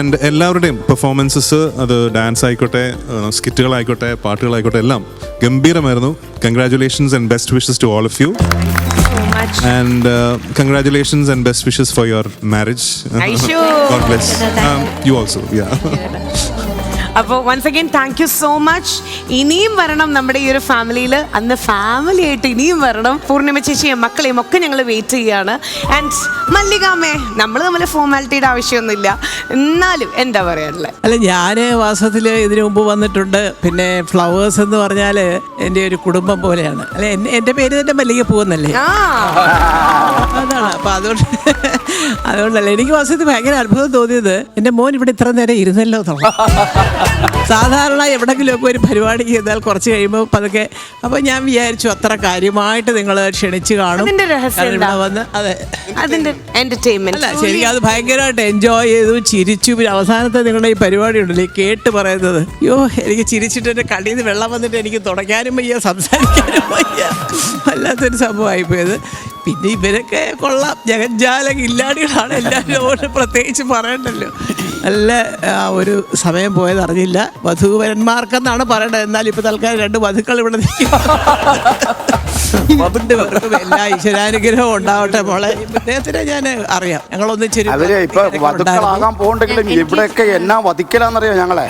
And എല്ലാവരുടെയും performances അത് dance ആയിക്കോട്ടെ സ്കിറ്റുകളായിക്കോട്ടെ പാട്ടുകളായിക്കോട്ടെ എല്ലാം ഗംഭീരമായിരുന്നു. Congratulations and best wishes to all of you. And congratulations and best wishes for your marriage Aishu. God bless you also yeah അപ്പോൾ once again thank you so much ഇനിയും വരണം നമ്മുടെ ഈ ഒരു ഫാമിലിയിൽ അന്ന് ഫാമിലി ആയിട്ട് ഇനിയും വരണം. പൂർണിമ ചേച്ചിയും മക്കളെയും ഒക്കെ ഞങ്ങൾ വെയിറ്റ് ചെയ്യുകയാണ് ആൻഡ് മല്ലികാമേ നമ്മൾ നമ്മൾ ഫോർമാലിറ്റിയുടെ ആവശ്യമൊന്നുമില്ല. എന്നാലും എന്താ പറയാനുള്ളത്? അല്ല ഞാൻ വാസത്തിൽ ഇതിനു മുമ്പ് വന്നിട്ടുണ്ട്. പിന്നെ ഫ്ലവേഴ്സ് എന്ന് പറഞ്ഞാൽ എന്റെ ഒരു കുടുംബം പോലെയാണ്. അല്ലെ എന്റെ പേര് തന്നെ മല്ലിക പൂവെന്നല്ലേ ആ. അതാണ്. അപ്പൊ അതുകൊണ്ട് അതുകൊണ്ടല്ല. എനിക്ക് വാസ്തവത്തിൽ ഭയങ്കര അത്ഭുതം തോന്നിയത് എന്റെ മോൻ ഇവിടെ ഇത്ര നേരം ഇരുന്നല്ലോ സാധാരണ സാധാരണ എവിടെങ്കിലുമൊക്കെ ഒരു പരിപാടി ചെയ്താൽ കുറച്ച് കഴിയുമ്പോൾ പതുക്കെ അപ്പോൾ ഞാൻ വിചാരിച്ചു അത്ര കാര്യമായിട്ട് നിങ്ങൾ ക്ഷണിച്ച് കാണും. അതിന്റെ രഹസ്യം കാരണം ഇവിടെ എന്താ? വന്ന് അതെ. അതിന്റെ അല്ല എന്റർടൈൻമെന്റ് ശരി അത് ഭയങ്കരമായിട്ട് എൻജോയ് ചെയ്തു ചിരിച്ചു. പിന്നെ അവസാനത്തെ നിങ്ങളുടെ ഈ പരിപാടി ഉണ്ടല്ലോ ഈ കേട്ട് പറയുന്നത്. അയ്യോ എനിക്ക് ചിരിച്ചിട്ട് എന്റെ കണ്ണിൽ നിന്ന് വെള്ളം വന്നിട്ട് എനിക്ക് തുടയ്ക്കാനും വയ്യ സംസാരിക്കാനും വയ്യ. വല്ലാത്തൊരു സംഭവമായി പോയത് പിന്നെ ഇവരൊക്കെ കൊള്ളാം. ജഗജ്ജാല ഇല്ലാടികളാണ് എല്ലാവരും പ്രത്യേകിച്ച് പറയണ്ടല്ലോ. നല്ല ഒരു സമയം പോയത് അറിഞ്ഞില്ല. വധുവരന്മാർക്കെന്നാണ് പറയേണ്ടത്. എന്നാൽ ഇപ്പോൾ തൽക്കാലം രണ്ട് വധുക്കൾ ഇവിടെ നിൽക്കും. എല്ലാ ഈശ്വരാനുഗ്രഹവും ഉണ്ടാവട്ടെ മോളെ. ഇദ്ദേഹത്തിനെ ഞാൻ അറിയാം. ഞങ്ങളൊന്നിച്ചൊരു അവർ ഇപ്പൊ വധുക്കളാകാൻ. പോകണ്ടെങ്കിലും ഇവിടെയൊക്കെ എന്നാ വധിക്കലാന്നറിയോ ഞങ്ങളെ?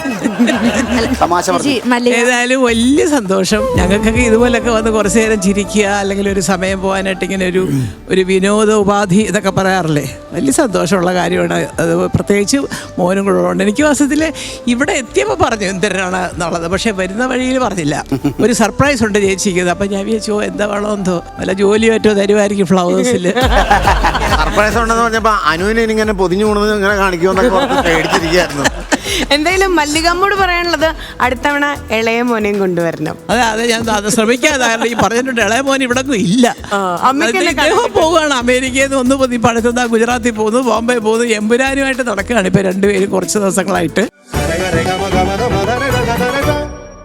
തമാശ പറഞ്ഞു. ഏതായാലും വലിയ സന്തോഷം. ഞങ്ങൾക്കൊക്കെ ഇതുപോലൊക്കെ വന്ന് കുറച്ചു നേരം ചിരിക്കുക അല്ലെങ്കിൽ ഒരു സമയം പോകാനായിട്ട് ഇങ്ങനെ ഒരു ഒരു വിനോദ ഉപാധി ഇതൊക്കെ പറയാറില്ലേ? വലിയ സന്തോഷമുള്ള കാര്യമാണ്. അത് പ്രത്യേകിച്ച് മോനും കൂടെ ഉള്ളതുകൊണ്ട്. എനിക്ക് വാസ്തവത്തിൽ ഇവിടെ എത്തിയപ്പോൾ പറഞ്ഞു എന്തിനാണ് എന്നുള്ളത്? പക്ഷേ വരുന്ന വഴിയിൽ പറഞ്ഞില്ല. ഒരു സർപ്രൈസ് ഉണ്ട് ചേച്ചിക്കുന്നത് അപ്പം ഞാൻ വിചാരിച്ചു എന്താ വേണോ എന്തോ? വല്ല ജോലി പറ്റോ തരുമായിരിക്കും ഫ്ലവേഴ്സിൽ സർപ്രൈസ് ഉണ്ടെന്ന് പറഞ്ഞപ്പോൾ അനുവിനെ ഇങ്ങനെ പൊതിഞ്ഞു കൊണ്ടു ഇങ്ങനെ കാണിക്കുമെന്നൊക്കെ പേടിച്ചിരിക്കുകയായിരുന്നു. എന്തായാലും മല്ലികമ്മോട് പറയാനുള്ളത് അടുത്തവണ ഇളയ മോനെയും കൊണ്ടുവരണം. അതെ അതെ ഞാൻ അത് ശ്രമിക്കാതെ കാരണം ഈ പറഞ്ഞിട്ടുണ്ട് ഇളയ മോൻ ഇവിടെ ഒന്നും ഇല്ല പോവുകയാണ്. അമേരിക്കയിൽ നിന്ന് ഒന്ന് പോയി പഠിത്തം ഗുജറാത്തിൽ പോകുന്നു ബോംബെ പോകുന്നു എമ്പുരാനുമായിട്ട് നടക്കുകയാണ് ഇപ്പൊ രണ്ടുപേരും കുറച്ച് ദിവസങ്ങളായിട്ട്.